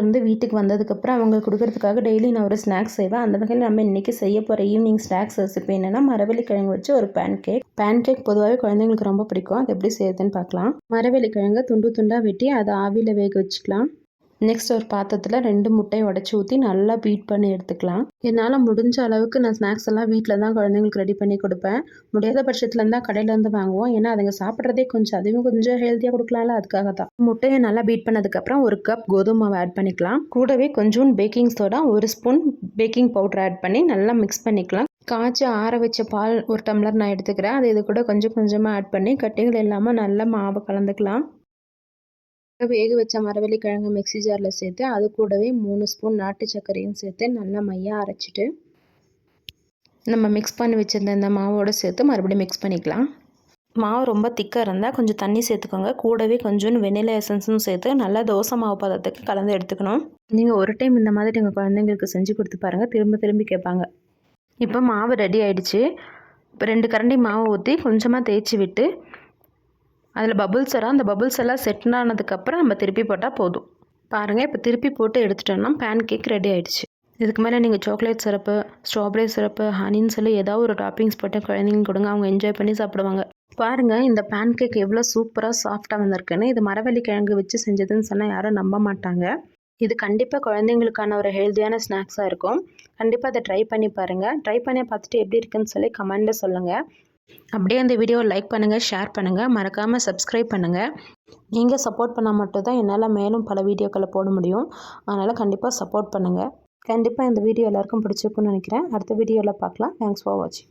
வந்து வீட்டுக்கு வந்ததுக்கப்புறம் அவங்க கொடுக்கறதுக்காக டெய்லி நான் ஒரு ஸ்நாக்ஸ் செய்வேன். அந்த வகையில் நம்ம இன்றைக்கி செய்ய போகிற ஈவினிங் ஸ்நாக்ஸ் ரெசிபி என்னென்னா மரவள்ளி கிழங்கு வச்சு ஒரு பேன் கேக் பேன் கேக் பொதுவாகவே குழந்தைங்களுக்கு ரொம்ப பிடிக்கும். அது எப்படி செய்யுதுன்னு பார்க்கலாம். மரவள்ளி கிழங்கை துண்டு துண்டாக வெட்டி அதை ஆவியில் வேக வச்சுக்கலாம். நெக்ஸ்ட் ஒரு பாத்திரத்தில் ரெண்டு முட்டையை உடச்சி ஊற்றி நல்லா பீட் பண்ணி எடுத்துக்கலாம். என்னால் முடிஞ்ச அளவுக்கு நான் ஸ்நாக்ஸ் எல்லாம் வீட்டில் தான் குழந்தைங்களுக்கு ரெடி பண்ணி கொடுப்பேன். முடியாத பட்சத்தில் இருந்தால் கடையிலேருந்து வாங்குவோம். ஏன்னா அதுங்க சாப்பிட்றதே கொஞ்சம் அதுவும் கொஞ்சம் ஹெல்த்தியாக கொடுக்கலாம்ல அதுக்காக தான். முட்டையை நல்லா பீட் பண்ணதுக்கப்புறம் ஒரு கப் கோதுமை மாவு ஆட் பண்ணிக்கலாம். கூடவே கொஞ்சோண்டு பேக்கிங் சோடா ஒரு ஸ்பூன் பேக்கிங் பவுடர் ஆட் பண்ணி நல்லா மிக்ஸ் பண்ணிக்கலாம். காய்ச்சி ஆற வச்ச பால் ஒரு டம்ளர் நான் எடுத்துக்கிறேன். அது இது கூட கொஞ்சம் கொஞ்சமாக ஆட் பண்ணி கட்டிகள் இல்லாமல் நல்லா மாவை கலந்துக்கலாம். வேக வச்ச மரவள்ளி கிழங்கு மிக்ஸி ஜாரில் சேர்த்து அது கூடவே மூணு ஸ்பூன் நாட்டு சர்க்கரையும் சேர்த்து நல்லா மையாக அரைச்சிட்டு நம்ம மிக்ஸ் பண்ணி வச்சுருந்த இந்த மாவோடு சேர்த்து மறுபடியும் மிக்ஸ் பண்ணிக்கலாம். மாவு ரொம்ப திக்காக இருந்தால் கொஞ்சம் தண்ணி சேர்த்துக்கோங்க. கூடவே கொஞ்சோண்டு வெண்ணிலா எசன்ஸும் சேர்த்து நல்லா தோசை மாவு பதத்துக்கு கலந்து எடுத்துக்கணும். நீங்கள் ஒரு டைம் இந்த மாதிரி எங்கள் குழந்தைங்களுக்கு செஞ்சு கொடுத்து பாருங்கள் திரும்ப திரும்பி கேட்பாங்க. இப்போ மாவு ரெடி ஆயிடுச்சு. இப்போ ரெண்டு கரண்டி மாவு ஊற்றி கொஞ்சமாக தேய்ச்சி விட்டு அதில் பபுள்ஸ் வரும் அந்த பபுள்ஸ் எல்லாம் செட் ஆனதுக்கப்புறம் நம்ம திருப்பி போட்டால் போதும். பாருங்கள் இப்போ திருப்பி போட்டு எடுத்துட்டோம்னா பேன் கேக் ரெடி ஆகிடுச்சு இதுக்கு மேலே நீங்கள் சாக்லேட் சிறப்பு ஸ்ட்ராபெரி சிறப்பு ஹனின்னு சொல்லி ஏதாவது ஒரு டாப்பிங்ஸ் போட்டு குழந்தைங்க கொடுங்க அவங்க என்ஜாய் பண்ணி சாப்பிடுவாங்க. பாருங்கள் இந்த பேன் கேக் எவ்வளோ சூப்பராக சாஃப்டாக வந்திருக்குன்னு. இது மரவள்ளி கிழங்கு வச்சு செஞ்சதுன்னு சொன்னால் யாரும் நம்ப மாட்டாங்க. இது கண்டிப்பாக குழந்தைங்களுக்கான ஒரு ஹெல்த்தியான ஸ்நாக்ஸாக இருக்கும். கண்டிப்பாக அதை ட்ரை பண்ணி பாருங்கள் ட்ரை பண்ணி பார்த்துட்டு எப்படி இருக்குன்னு சொல்லி கமெண்டில் சொல்லுங்கள் அப்படியே அந்த வீடியோவை லைக் பண்ணுங்கள் ஷேர் பண்ணுங்கள் மறக்காமல் சப்ஸ்கிரைப் பண்ணுங்கள் நீங்கள் சப்போர்ட் பண்ணால் மட்டும்தான் என்னால் மேலும் பல வீடியோக்களை போட முடியும். அதனால் கண்டிப்பாக சப்போர்ட் பண்ணுங்கள் கண்டிப்பாக இந்த வீடியோ எல்லாருக்கும் பிடிச்சிருக்குன்னு நினைக்கிறேன். அடுத்த வீடியோவில் பார்க்கலாம். தேங்க்ஸ் ஃபார் வாட்சிங்